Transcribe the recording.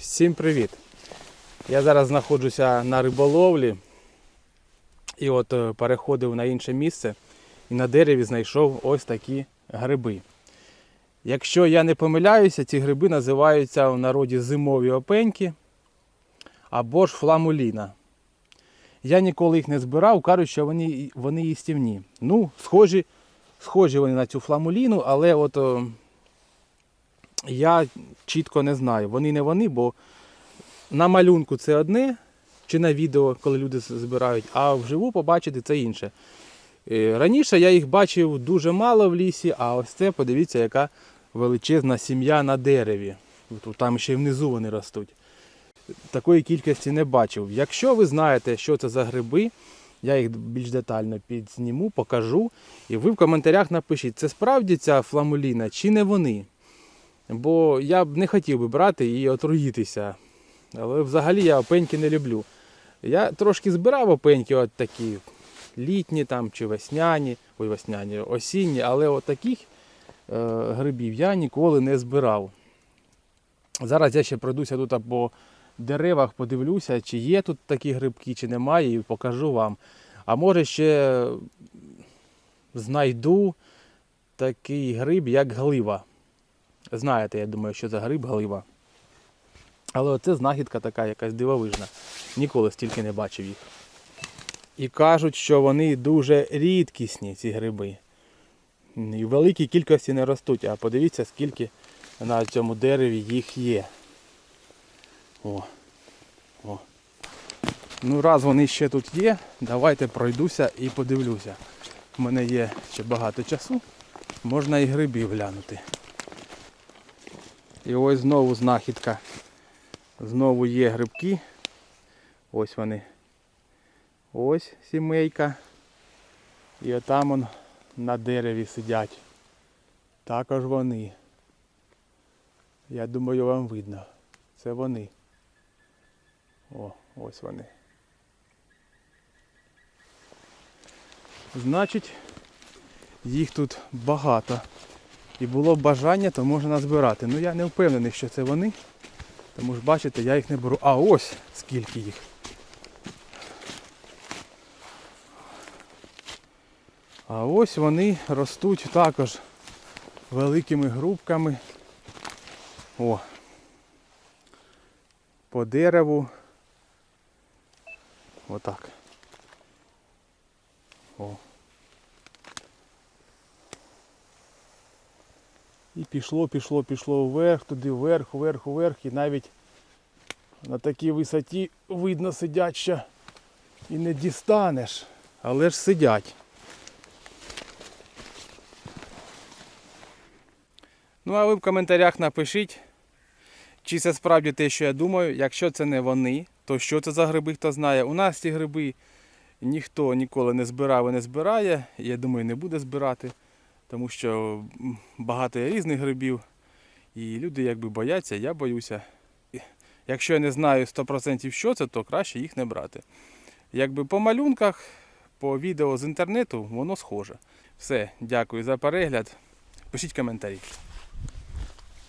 Всім привіт! Я зараз знаходжуся на риболовлі і от е, переходив на інше місце і на дереві знайшов ось такі гриби. Якщо я не помиляюся, ці гриби називаються в народі зимові опеньки або ж фламуліна. Я ніколи їх не збирав, кажуть, що вони, вони їстівні. Ну, схожі, схожі вони на цю фламуліну, але от о, я чітко не знаю. Вони не вони, бо на малюнку це одне, чи на відео, коли люди збирають, а вживу побачити це інше. Е, Раніше я їх бачив дуже мало в лісі, а ось це, подивіться, яка величезна сім'я на дереві. Там ще й внизу вони ростуть. Такої кількості не бачив. Якщо ви знаєте, що це за гриби, я їх більш детально підзніму, покажу. І ви в коментарях напишіть, це справді ця фламуліна чи не вони. Бо я б не хотів би брати і отруїтися. Але взагалі я опеньки не люблю. Я трошки збирав опеньки, от такі літні там, чи весняні, ой, весняні, осінні, але от таких е, грибів я ніколи не збирав. Зараз я ще пройдуся тут по деревах, подивлюся, чи є тут такі грибки, чи немає, і покажу вам. А може ще знайду такий гриб, як глива. Знаєте, я думаю, що за гриб глива. Але оце знахідка така якась дивовижна. Ніколи стільки не бачив їх. І кажуть, що вони дуже рідкісні, ці гриби. І в великій кількості не ростуть, а подивіться, скільки на цьому дереві їх є. О. О. Ну, раз вони ще тут є, давайте пройдуся і подивлюся. У мене є ще багато часу, можна і грибів глянути. І ось знову знахідка. Знову є грибки. Ось вони. Ось сімейка. І отам он на дереві сидять. Також вони. Я думаю, вам видно. Це вони. О, ось вони. Значить, їх тут багато. І було бажання, то можна назбирати. Ну я не впевнений, що це вони. Тому ж бачите, я їх не беру. А ось скільки їх. А ось вони ростуть також великими грубками. О. По дереву. Отак. О. І пішло, пішло, пішло вверх, туди вверх, вверх, вверх. І навіть на такій висоті видно сидять ще і не дістанеш. Але ж сидять. Ну а ви в коментарях напишіть, чи це справді те, що я думаю. Якщо це не вони, то що це за гриби, хто знає. У нас ці гриби ніхто ніколи не збирав і не збирає. Я думаю, не буде збирати тому що багато різних грибів, і люди якби бояться, я боюся. Якщо я не знаю 100% що це, то краще їх не брати. Якби по малюнках, по відео з інтернету воно схоже. Все, дякую за перегляд. Пишіть коментарі.